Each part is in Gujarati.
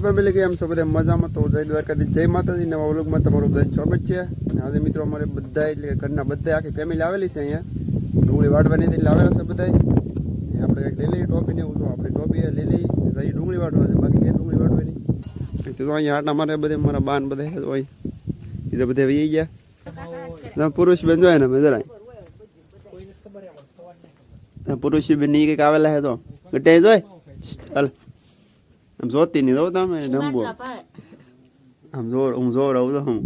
ફેમિલી કેમ છો? બધા મજામાં? તો જય દ્વારકાથી જય માતાજી. નવા વ્લોગમાં તમારું બધા સ્વાગત છે. અને આજે મિત્રો અમારે બધા, એટલે કે ઘરના બધા, આખી ફેમિલી આવેલી છે અહીંયા. ડુંગળી વાટવાની હતી આવેલા છે બધા આપણે કંઈક લઈએ ટોપી ને તો આપણે ટોપી લઈ જઈ ડુંગળી વાટવા છે. બાકી કઈ ડુંગળી વાટવાની તો અહીંયા આટલા મારે બધે, મારા બાન બધા હોય બીજા બધા વી ગયા. પુરુષ બેન જોઈએ ને મેં જરા પુરુષ બેનની કંઈક આવેલા છે તો? ગટ્ટે જોય? હાલ. આમ જોતી નહીં જોઉં તમે ડંબો આમ જોર હું જોર આવું તો હું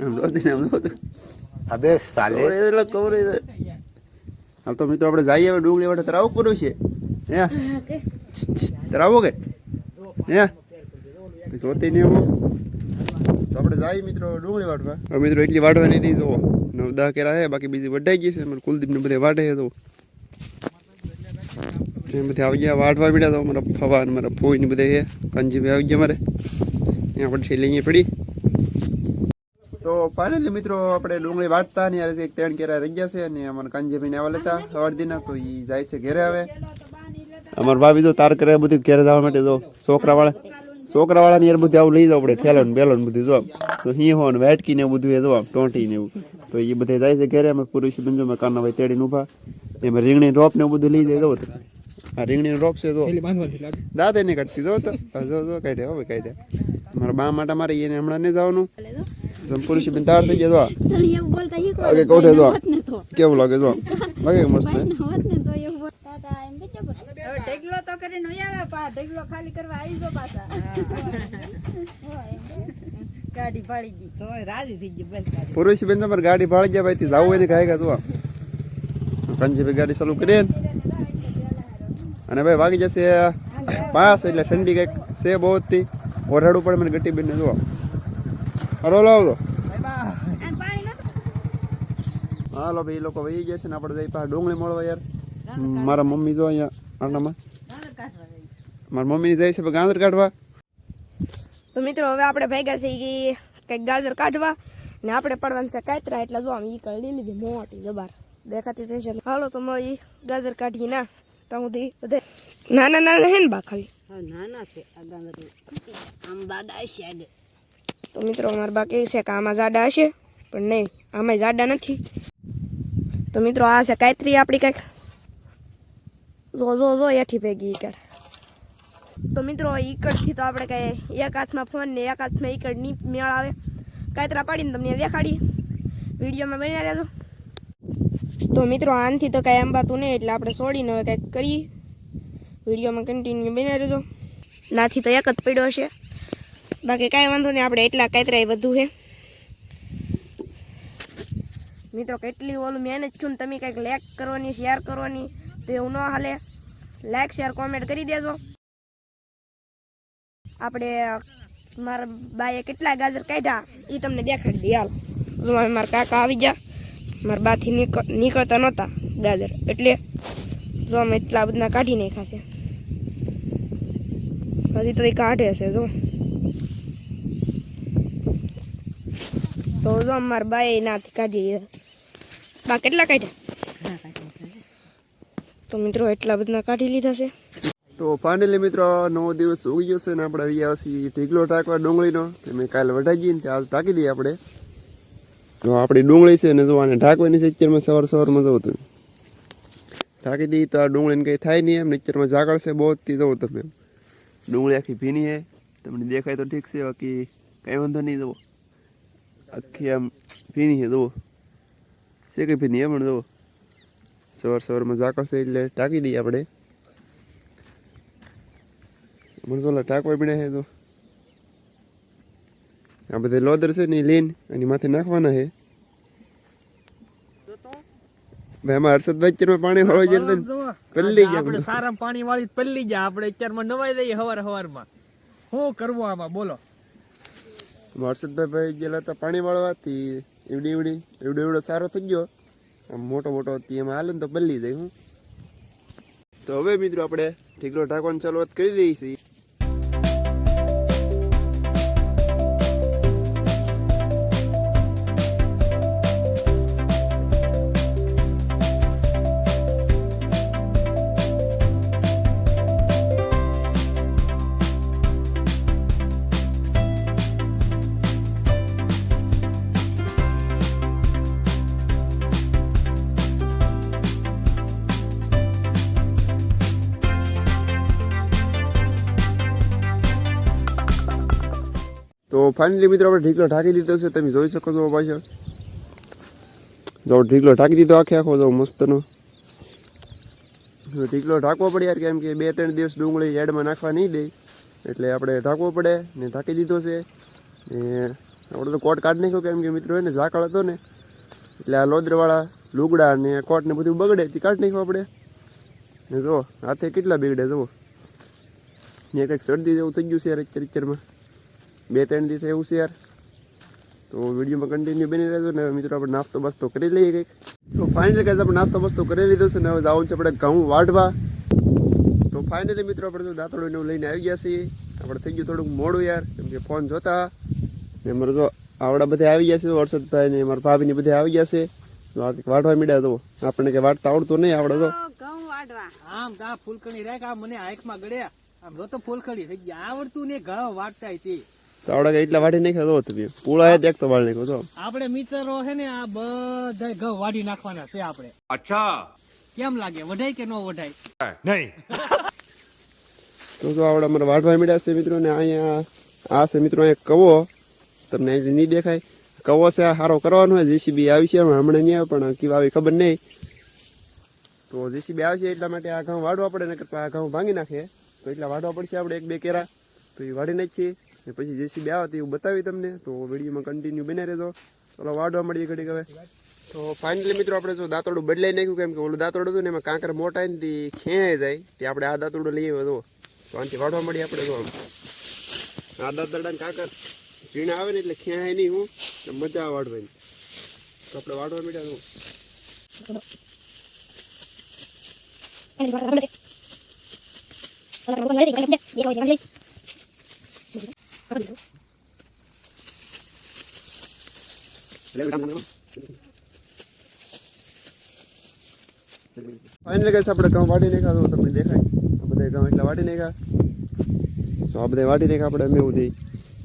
આમ જોતી આમ જોતું અબે સાલે એટલે કવરે હાલ તો મિત્રો આપણે જઈએ હવે ડુંગળી વાટે તરાવું પૂરું છે હે તરાવો કે હે જોતી નહીં આવું તો આપણે જઈએ મિત્રો ડુંગળી વાટવા મિત્રો એટલી વાટવાની નહીં જોવો નવ દહ કેરા હે બાકી બીજી વઢાઈ ગઈ છે કુલદીપને કુલદીપ ને બધે વાટે છે તો એ બધા આવી ગયા. વાટવા પડ્યા તો મારા ફવા મારા ફોઈ ને બધે કંજી આવી ગયા મારે અહીંયા આપણે છેલ્લે અહીંયા પડી. તો ફાઇનલી મિત્રો આપણે ડુંગળી વાટતા ને યાર એક ત્રણ કેરા રહી ગયા છે અને અમારા કાંજીભાઈ ને આવા લેતા અડધીના તો એ જાય છે ઘેરે આવે અમારે ભાભી તો તાર કરે બધું ઘેરે જવા માટે તો છોકરા વાળા છોકરા વાળા ને યાર બધું આવું લઈ જાવ આપણે ઠેલો ને બેલો ને બધું જો તો હિંહો ને વેટકી ને બધું એ જો આમ ટોંટી ને એવું. તો એ બધા જાય છે ઘેરે, અમે પુરુષ બંજો મેં કાના ભાઈ તેડીને ઊભા. એમાં રીંગણી રોપ ને બધું લઈ જાય, જો આ રીંગણી રોપ છે તો દાદા ને કાઢતી જો તો. જો જો કાઢે હવે કાઢે મારા બા માટે મારે એને હમણાં નહીં જવાનું. પુરુષ બેન તાર થઈ ગયા જો. આગે કોઠે જો. કેવું લાગે જો? લાગે મસ્ત? ઢગલો તો કરીને વયા પા ઢગલો ખાલી કરવા આવી જો પાછા. ગાડી પાડી દી તો રાજી થઈ ગઈ બસ પુરુષ બેન તમારે ગાડી ભાળી ગયા ભાઈ જવું હોય ને કા કાં કંજી ગાડી ચાલુ કરીએ ને. અને ભાઈ વાગી જશે પાંચ એટલે ઠંડી કંઈક છે બહુ જ થી ઓઢાડવું પડે, મને ગટી બેન ને જુઓ. હલો લાવો હાલો ભાઈ લોકો વહી ગયા છે ને, આપણે જઈ પાસે ડુંગળી મળવા યાર. મારા મમ્મી જો અહીંયા આટલામાં મારા મમ્મીની જાય છે ગાજર કાઢવા. તો મિત્રો, હવે આપણે ભેગા છે ગઈ કંઈક ગાજર કાઢવા. ને આપણે પડવાનું છે કાતરા, એટલે જો આમ ઈ કળી લીધી મોટી જબાર. દેખાતી થઈ છે. હાલો, તો મેં ઈ ગાજર કાઢી ના તો સુધી બધે નાના નાના હે ને બા ખાલી નાના છે આમ દાદા છે આગળ તો મિત્રો અમારા બા કહે છે કે આમાં જાડા હશે પણ નહીં આમાં જાડા નથી તો મિત્રો આ છે કાયત્રી આપણી કંઈક જો જો જો એઠી ભેગી ઈકડ તો મિત્રો ઈકડથી તો આપણે કંઈ એક હાથમાં ફોન ને એક હાથમાં ઈકડની મેળ આવે કાયતરા પાડીને તમને દેખાડી વિડીયોમાં બની રહેજો તો મિત્રો, આનથી તો કાંઈ અંબાતું નહીં, એટલે આપણે છોડીને હવે કંઈક કરીએ. વિડીયોમાં કન્ટિન્યુ બની રહેજો. નાથી તો એક જ પડ્યો છે બાકી કાંઈ વાંધો નહીં, આપણે એટલા કાતરાય વધુ છે મિત્રો, કેટલી ઓલું મહેનત છું તમે કંઈક લાઈક કરવાની શેર કરવાની, તો એવું ન હાલે. લાઈક શેર કોમેન્ટ કરી દેજો. આપણે, મારા બાએ કેટલા ગાજર કાઢ્યા એ તમને દેખાડી દઈએ હાલ. જો મારા કાકા આવી ગયા. મારા બાથી નીકળ નીકળતા નહોતા ગાજર એટલે જો અમે એટલા બધા કાઢી નાખ્યા છે. હજી તો એ કાઢે છે, જો. તો જો મારા બાએ નાથી કાઢી લીધા. બા કેટલા કાઢ્યા? તો મિત્રો એટલા બધા કાઢી લીધા છે. તો ફાઇનલી મિત્રો, નવો દિવસ ઉગી ગયો છે ને આપણે આવી ઢીકલો ટાંકવા ડુંગળીનો. મેં કાલે વઢાઈ ગઈ ને તે આજ ટાંકી દઈએ આપણે. તો આપણી ડુંગળી છે ને જો આને ઢાંકવાની છે, અત્યારમાં સવાર સવારમાં જવું તમે ઢાંકી દઈએ તો આ ડુંગળીને કંઈ થાય નહીં એમ અત્યારમાં ઝાકળ છે બહુ જ જવું તમે. ડુંગળી આખી ભીની છે, તમને દેખાય તો ઠીક છે, બાકી કંઈ વાંધો નહીં જવો આખી આમ ભીની છે જુઓ છે કંઈ ભીની એમ જુઓ સવાર સવારમાં ઝાકળ છે એટલે ટાંકી દઈએ આપણે. મને તો ટાંકવા પડ્યા છે તો આ બધા લોદર છે ને એ લઈને એની માથે નાખવાના છે ભાઈ એમાં હર્ષદભાઈ અત્યારમાં પાણી હળવા જાય તો પલ્લી ગયા આપણે સારા પાણી વાળી પલ્લી જાય આપણે અત્યારમાં નવાઈ દઈએ હવાર હવારમાં. શું કરવું આમાં? બોલો. હર્ષદભાઈ ભાઈ ગયેલા હતા પાણી વાળવાથી. એવડી એવડી એવડો એવડો સારો થઈ ગયો. આમ મોટો મોટો હતી. એમાં હાલે ને તો પલ્લી જાય હું. તો હવે મિત્રો આપણે ઢીકલો ઢાંકવાની શરૂઆત કરી દઈએ છીએ. તો ફાઇનલી મિત્રો આપણે ઢીકલો ઢાંકી દીધો છે, તમે જોઈ શકો છો પાછળ. જો ઢીકલો ઢાંકી દીધો આખે આખો, જો મસ્તનો. ઢીકલો ઢાંકવો પડે યાર, કેમ કે બે ત્રણ દિવસ ડુંગળી એડમાં નાખવા નહીં દે. એટલે આપણે ઢાંકવો પડે ને ઢાંકી દીધો છે. ને આપણે તો કોટ કાઢી નાખ્યો, કેમ કે મિત્રો એને ઝાકળ હતો ને. એટલે આ લોદરવાળા લુગડા ને કોટ ને બધું બગડે તે કાઢી નાખ્યું આપણે. ને જો, હાથે કેટલા બગડે જુઓ. ને કંઈક શરદી જેવું થઈ ગયું છે યાર અત્યારે અત્યારમાં બે ત્રણ દિવસ એવું છે યાર. તો વિડીયોમાં કન્ટિન્યુ બની રહેજો ને મિત્રો આપણે નાસ્તો બાસ્તો કરી લઈએ કંઈક. તો ફાઇનલી ગાઈઝ આપણે નાસ્તો બાસ્તો કરી લીધો છે ને હવે જવાનું છે આપણે ઘઉં વાઢવા. તો ફાઇનલી મિત્રો આપણે એવું લઈને આવી ગયા છીએ. આપણે થઈ ગયું થોડુંક મોડું યાર કેમ કે ફોન જોતા. ને અમારે જો આવડા બધા આવી ગયા છે વરસાદભાઈ ને મારા ભાભી ને બધા આવી ગયા છે. તો આ વાઢવા મીડ્યા તો આપણને કે વાટતા આવડતું નહીં આવડે તો. ઘઉં વાઢવા. આમ તા ફૂલકણી રાખ આ મને આંખમાં ગળ્યા. આમ તો ફૂલકણી થઈ ગયા આવડતું ને ઘઉં વાટતા તે. તાવડા એટલા વાડી નાખ્યા તો તમે. પૂળા હે દેખતો વાળ નાખ્યો તો. આપણે મિત્રો છે ને આ બધા ઘઉં વાડી નાખવાના છે આપણે. અચ્છા. કેમ લાગે? વઢાય કે ન વઢાય? નહીં. તો જો આવડે અમારે વાઢવા મળ્યા છે મિત્રો ને અહીંયા આ છે મિત્રો અહીંયા કવો. તમને અહીં નહીં દેખાય. કવો છે આ સારો કરવાનો હોય જેસીબી આવી છે હમણાં નહીં પણ કીવા આવી ખબર નહીં. તો જેસીબી આવશે એટલા માટે આ ઘઉં વાડવા પડે ને આ ઘઉં ભાંગી નાખે. તો એટલા વાડવા પડશે આપણે એક બે કેરા. તો એ વાડી નાખીએ. ને પછી જેસીબી આવે તે એવું બતાવી તમને તો વિડીયોમાં કન્ટિન્યુ બને રહેજો ચલો વાડવા મળીએ ઘડીક હવે તો ફાઇનલી મિત્રો આપણે જો દાંતોડું બદલાઈ નાખ્યું કેમ કે ઓલું દાંતોડું હતું ને એમાં કાંકર મોટા ને તે ખેંચાઈ જાય તે આપણે આ દાંતોડું લઈએ જો તો આનાથી વાળવા મળીએ આપણે જો આ દાંતરડા ને કાંકર ઝીણા આવે ને એટલે ખેંચાય નહીં હું મજા આવે વાળવાની તો આપણે વાડવા મળ્યા જો ફાઇનલી કઈ આપણે ઘઉં વાટી નાખ્યા તો તમને દેખાય. બધા ઘઉં એટલા વાટી નાખ્યા. તો આ બધા વાટી નાખ્યા આપણે અમે એવું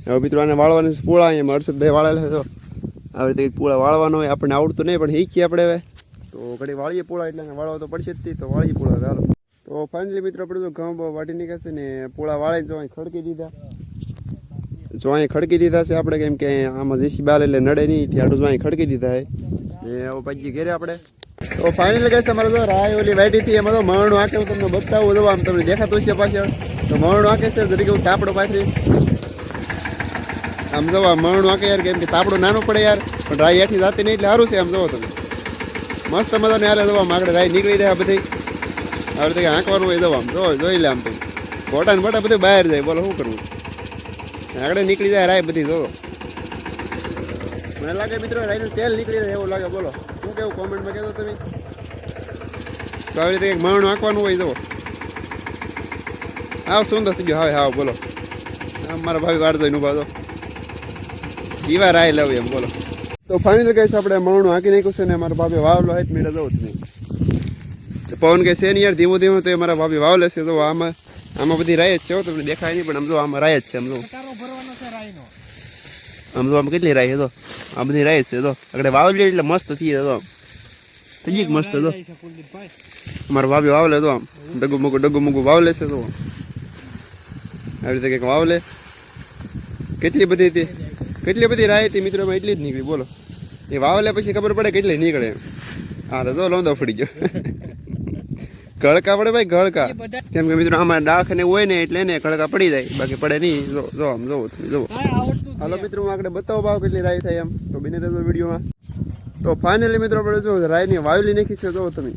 હવે મિત્રો આને વાળવાની પૂળા. અહીંયા હર્ષદભાઈ વાળેલા છે તો આવી રીતે પૂળા વાળવાનો હોય આપણને આવડતું નહીં પણ શીખીએ આપણે હવે. તો ઘડી વાળીએ પૂળા એટલે વાળવા તો પડશે જ તે, વાળીએ પૂળા ચાલો. તો ફાઇનલી મિત્રો આપણે તો ઘઉં વાટી નીકળશે ને પૂળા વાળીને જો ખડકી દીધા. જો ખડકી દીધા છે આપણે, કેમ કે આમાં જીસી બાલ એટલે નડે નહીં થી આટલું જો ખડકી દીધા છે. ને હવે પછી ઘેરે આપણે. તો ફાઇનલ ગઈ અમારે તો રાય ઓલી વાઈટી થી એમાં તો મરણું આંકે, હું તમને બતાવું, જો આમ તમને દેખાતું છે પાછળ. તો મરણું આંકે છે તરીકે હું તાપડો પાથરી. આમ જો આ મરણું આંકે યાર, કેમ કે તાપડો નાનો પડે યાર, પણ રાય હેઠી જાતી નહીં એટલે સારું છે, આમ જોવો તમે. મસ્ત મજાને હાલે જો આમ આગળ રાય નીકળી જાય બધી. આવી રીતે આંકવાનું હોય જો આમ, જો, જોઈ લે આમ તો. ફોટા ને ફોટા બધું બહાર જાય, બોલો, શું કરવું? આગળ નીકળી જાય રાય બધી જો. મને લાગે મિત્રો રાયનું તેલ નીકળી જાય એવું લાગે બોલો. શું કેવું કોમેન્ટમાં કહેતો તમે? તો આવી રીતે કંઈક મણ આંકવાનું હોય જો. આવ સુંદર થઈ ગયો. હવે હા બોલો. આમ મારા ભાઈ વાર જોઈને ઊભા તો દીવા રાય લેવું એમ બોલો. તો ફાઇનલ કહીશ આપણે મણું હાંકી નાખ્યું છે ને મારા ભાભી વાવલો હોય મીડા જવું જ નહીં. તો પવન કે છે ને યાર ધીમું ધીમું તો એ મારા ભાભી વાવ લેશે. તો આમાં આમાં બધી રાય જ છે તમને દેખાય નહીં પણ આમ જો આમાં રાય જ છે આમ જો. આમ જો આમ કેટલી રાય હતો? આમ બધી રાઈ છે તો. આગળ વાવલી એટલે મસ્ત થઈ તો. થઈ ગઈ મસ્ત તો જાય વાવ્યો વાવલે તો આમ. ડગુ મગુ ડગુ મગુ વાવ લેશે તો આવી રીતે કંઈક વાવ લે કેટલી બધી હતી? કેટલી બધી રાય હતી મિત્રોમાં એટલી જ નીકળી, બોલો. એ વાવ લે પછી ખબર પડે કેટલી નીકળે. હા તો લોંદો ફડી ગયો. ગળકા પડે ભાઈ ગળકા કેમ કે મિત્રો, આમાં ડાખ ને હોય ને એટલે એને ગળકા પડી જાય. બાકી પડે નહીં. જો જો આમ જોવો તમે જોવો હાલો મિત્રો, હું આગળ બતાવો ભાવ કેટલી રાય થાય એમ. તો બની રહેજો વિડીયોમાં. તો ફાઇનલી મિત્રો, આપણે જો રાયની વાવેલી નાખી છે, જો તમે.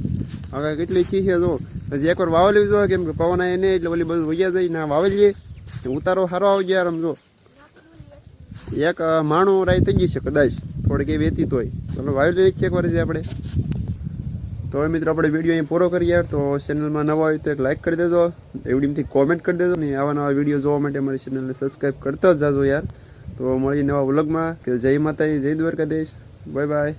હવે કેટલી ખી છે, જો. હજી એકવાર વાવલી જો કેમ કે પવન આવે એટલે ઓલી બધું વૈયા જાય ના વાવેલીએ ઉતારો સારો આવી આમ જો. એક માણું રાય થઈ છે, કદાચ. થોડીક એવી હતી તોય. ચાલો વાવેલી નાખીએ એકવાર છે આપણે. તો હવે મિત્રો, આપણે વીડિયો અહીં પૂરો કરીએ. તો ચેનલમાં નવા હોય તો એક લાઇક કરી દેજો. એવડીમથી કોમેન્ટ કરી દેજો. ને આવા નવા વીડિયો જોવા માટે અમારી ચેનલને સબસ્ક્રાઈબ કરતા જ જાજો યાર. તો મળીને નવા વ્લોગમાં. કે જય માતાજી જય દ્વારકાધીશ. Bye bye